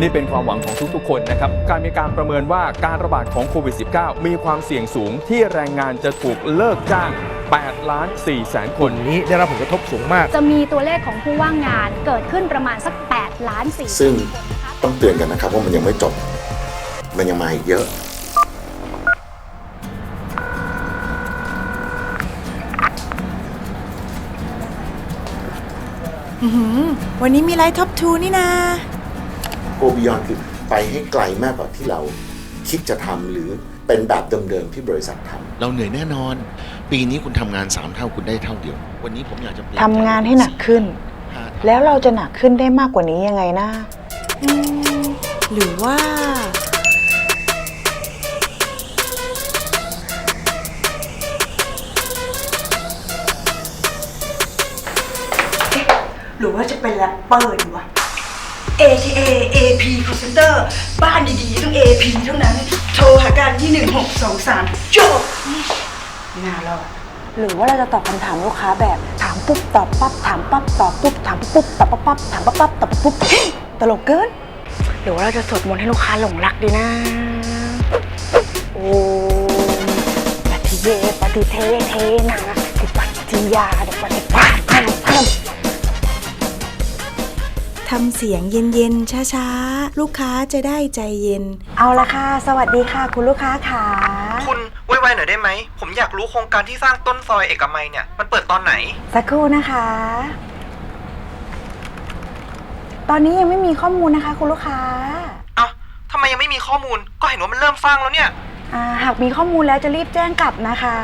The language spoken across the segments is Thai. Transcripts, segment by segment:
นี่เป็นความหวังของทุกๆ คนนะครับ การมีการประเมินว่าการระบาดของโควิด -19 มีความเสี่ยงสูงที่แรงงานจะถูกเลิกจ้าง 8 ล้าน4แสนคคนนนี้ได้รับผลกระทบสูงมาก จะมีตัวเลขของผู้ว่างงานเกิดขึ้นประมาณสัก 8 ล้านสี่ซึ่งต้องเตือนกันนะครับว่ามันยังไม่จบ มันยังมาอีกเยอะอื้อหือวันนี้มีไลฟ์ท็อปทูนี่นา โกบิยอนคือไปให้ไกลมากกว่าที่เราคิดจะทำหรือเป็นแบบเดิมๆที่บริษัททำเราเหนื่อยแน่นอน ปีนี้คุณทำงานสามเท่าคุณได้เท่าเดียว วันนี้ผมอยากจะเปลี่ยนทำงานให้หนักขึ้นห้าเท่าแล้วเราจะหนักขึ้นได้มากกว่านี้ยังไงนะอืมหรือว่า หรือว่าจะเป็นแรปเปอร์ดีวะ ATA AP Call Center บ้านดีๆ ต้อง AP เท่านั้น โทรหากันที่ 1623จบงานเราอะหรือว่าเราจะตอบคำถามลูกค้าแบบ ถามปุ๊บตอบปั๊บถามปั๊บตอบปุ๊บถามปุ๊บตอบปั๊บปั๊บถามปั๊บปั๊บตอบปุ๊บตลกเกิน หรือว่าเราจะสวดมนต์ให้ลูกค้าหลงรักดีนะ โอ้ปฏิเยปฏิเทเทนะติปัจจิยาปฏิปัจพันพัน ทำเสียงเย็นๆช้าๆ ลูกค้าจะได้ใจเย็น เอาละค่ะ สวัสดีค่ะ คุณลูกค้าค่ะ คุณไวๆหน่อยได้ไหม ผมอยากรู้โครงการที่สร้างต้นซอยเอกมัยเนี่ย มันเปิดตอนไหน สักครู่นะคะ ตอนนี้ยังไม่มีข้อมูลนะคะ คุณลูกค้าเอ้าทำไมยังไม่มีข้อมูล ก็เห็นว่ามันเริ่มสร้างแล้วเนี่ย อ่าหากมีข้อมูลแล้วจะรีบแจ้งกลับนะคะ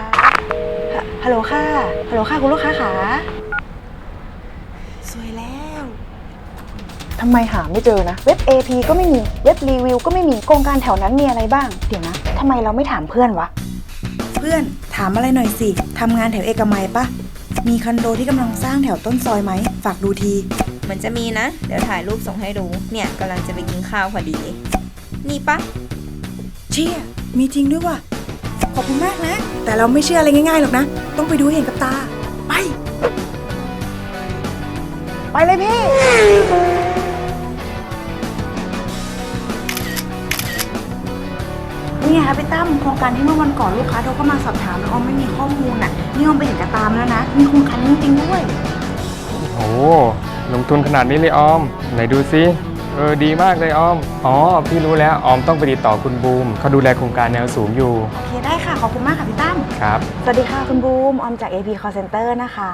ฮะฮัลโหลค่ะฮัลโหลค่ะ คุณลูกค้าค่ะ สวยแล้ว ทำไมหาไม่เจอนะ เว็บ AP ก็ไม่มี เว็บรีวิวก็ไม่มี โครงการแถวนั้นมีอะไรบ้าง เดี๋ยวนะทำไมเราไม่ถามเพื่อนวะ เพื่อนถามอะไรหน่อยสิ ทำงานแถวเอกมัยปะ มีคอนโดที่กำลังสร้างแถวต้นซอยไหม ฝากดูที เหมือนจะมีนะ เดี๋ยวถ่ายรูปส่งให้ดู เนี่ยกำลังจะไปกินข้าวพอดี นี่ปะ เชี่ย มีจริงด้วยว่ะ ขอบคุณมากนะ แต่เราไม่เชื่ออะไรง่ายๆหรอกนะ ต้องไปดูให้เห็นกับตา ไป ไปเลยพี่ นี่ไงคะพี่ตั้มโครงการที่เมื่อวันก่อนลูกค้าโทรเข้ามาสอบถามแล้วออมไม่มีข้อมูลอะนี่ออมไปเห็นกระตามแล้วนะ มีโครงการนี้จริงๆด้วย โอ้ลงทุนขนาดนี้เลยออม ไหนดูซิเออดีมากเลยออม อ๋อ พี่รู้แล้วออมต้องไปติดต่อคุณบูมเขาดูแลโครงการแนวสูงอยู่ โอเคได้ค่ะ ขอบคุณมากค่ะพี่ตั้ม ครับ สวัสดีค่ะคุณบูม ออมจาก AP Call Center นะคะ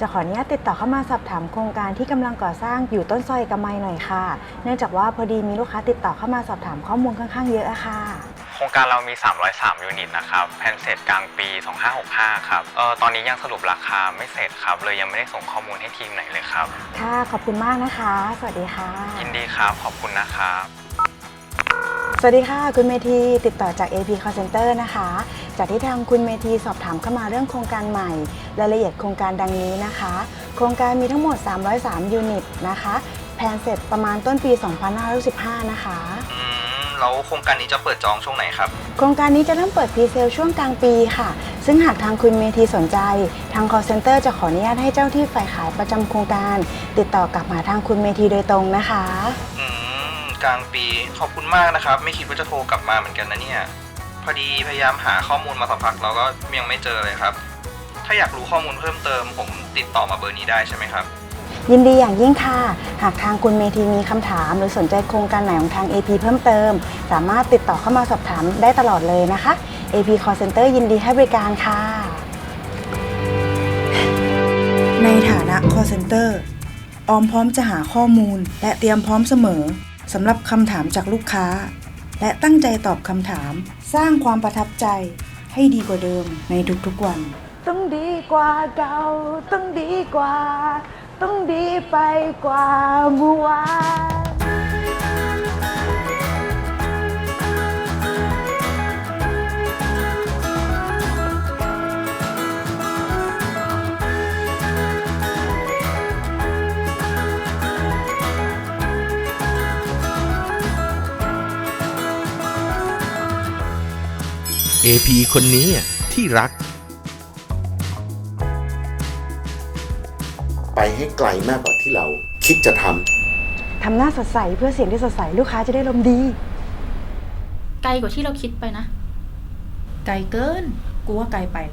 จะขออนุญาตติดต่อเข้ามาสอบถามโครงการที่กำลังก่อสร้างอยู่ต้นซอยเอกมัยหน่อยค่ะ เนื่องจากว่าพอดีมีลูกค้าติดต่อเข้ามาสอบถามข้อมูลค่อนข้างเยอะอะค่ะโครงการเรามี 303 ยูนิตนะครับแผนเสร็จกลางปี 2565 ครับเออตอนนี้ยังสรุปราคาไม่เสร็จครับ เลยยังไม่ได้ส่งข้อมูลให้ทีมไหนเลยครับ ค่ะขอบคุณมากนะคะ สวัสดีค่ะ ยินดีครับ ขอบคุณนะครับ สวัสดีค่ะ คุณเมธีติดต่อจาก AP Call Center นะคะ จากที่ทางคุณเมธีสอบถามเข้ามาเรื่องโครงการใหม่ รายละเอียดโครงการดังนี้นะคะ โครงการมีทั้งหมด 303 ยูนิตนะคะแผนเสร็จประมาณต้นปี 2515นะคะอืม แล้วโครงการนี้จะเปิดจองช่วงไหนครับ โครงการนี้จะเริ่มเปิดพรีเซลช่วงกลางปีค่ะ ซึ่งหากทางคุณเมธีสนใจ ทาง call center จะขออนุญาตให้เจ้าที่ฝ่ายขายประจำโครงการ ติดต่อกลับมาทางคุณเมธีโดยตรงนะคะ อืม กลางปีขอบคุณมากนะครับ ไม่คิดว่าจะโทรกลับมาเหมือนกันนะเนี่ย พอดีพยายามหาข้อมูลมาสักพักแล้วก็ยังไม่เจอเลยครับ ถ้าอยากรู้ข้อมูลเพิ่มเติม ผมติดต่อมาเบอร์นี้ได้ใช่ไหมครับ ยินดีอย่างยิ่งค่ะ หากทางคุณเมธีมีคำถาม หรือสนใจโครงการไหนของทาง AP เพิ่มเติม สามารถติดต่อเข้ามาสอบถามได้ตลอดเลยนะคะ AP Call Center ยินดีให้บริการค่ะ ในฐานะ call center ออมพร้อมจะหาข้อมูล และเตรียมพร้อมเสมอสำหรับคำถามจากลูกค้า และตั้งใจตอบคำถาม สร้างความประทับใจให้ดีกว่าเดิมในทุกๆวัน ต้องดีกว่าเก่าต้องดีกว่า ต้องดีไปกว่าเมื่อวาน AP คนนี้อะที่รัก ไปให้ไกลมากกว่าที่เราคิดจะทำทำหน้าสดใสเพื่อเสียงที่สดใสลูกค้าจะได้ลมณ์ดี ไกลกว่าที่เราคิดไปนะ ไกลเกิน กูว่าไกลไปเ